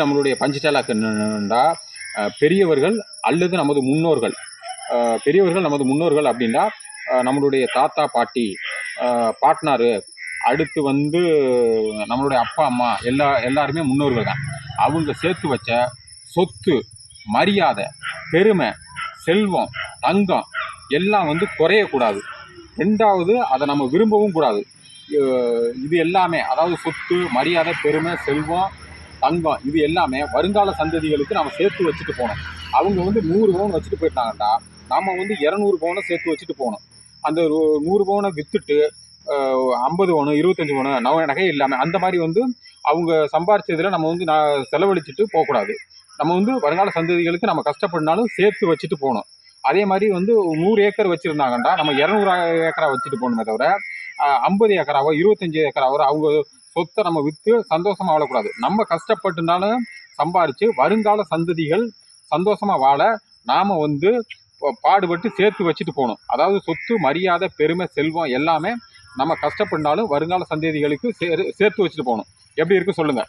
நம்மளுடைய பஞ்சடாலாக் என்னென்னா பெரியவர்கள் அல்லது நமது முன்னோர்கள். பெரியவர்கள் நமது முன்னோர்கள் அப்படின்னா நம்மளுடைய தாத்தா பாட்டி பாட்னாரு அடுத்து வந்து நம்மளுடைய அப்பா அம்மா எல்லா எல்லாருமே முன்னோர்கள் தான். அவங்க சேர்த்து வச்ச சொத்து மரியாதை பெருமை செல்வம் தங்கம் எல்லாம் வந்து குறையக்கூடாது. ரெண்டாவது அதை நம்ம விரும்பவும் கூடாது. இது எல்லாமே அதாவது சொத்து மரியாதை பெருமை செல்வம் தங்கம் இது எல்லாமே வருங்கால சந்ததிகளுக்கு நம்ம சேர்த்து வச்சுட்டு போனோம். அவங்க வந்து நூறு பவுன் வச்சுட்டு போயிட்டாங்கன்னா நம்ம வந்து இரநூறு பவுனை சேர்த்து வச்சுட்டு போகணும் அந்த நூறு பவுனை விற்றுட்டு ஐம்பது பவுனு இருபத்தஞ்சி பவுனு நவ நகை இல்லாமல் அந்த மாதிரி வந்து அவங்க சம்பாரிச்சதில் நம்ம வந்து நான் செலவழிச்சிட்டு போகக்கூடாது. நம்ம வந்து வருங்கால சந்ததிகளுக்கு நம்ம கஷ்டப்படினாலும் சேர்த்து வச்சுட்டு போகணும் அதே மாதிரி வந்து நூறு ஏக்கர் வச்சுருந்தாங்கன்னா நம்ம இரநூறு ஏக்கரா வச்சுட்டு போகணுமே தவிர ஐம்பது ஏக்கராவோ இருபத்தஞ்சி ஏக்கராவோ அவங்க சொத்தை நம்ம விற்று சந்தோஷமாக வாழக்கூடாது. நம்ம கஷ்டப்பட்டுனாலும் சம்பாரித்து வருங்கால சந்ததிகள் சந்தோஷமாக வாழ நாம் வந்து பாடுபட்டு சேர்த்து வச்சுட்டு போகணும். அதாவது சொத்து மரியாதை பெருமை செல்வம் எல்லாமே நம்ம கஷ்டப்பட்டாலும் வருங்கால சந்ததிகளுக்கு சே சேர்த்து வச்சுட்டு போகணும். எப்படி இருக்கு சொல்லுங்கள்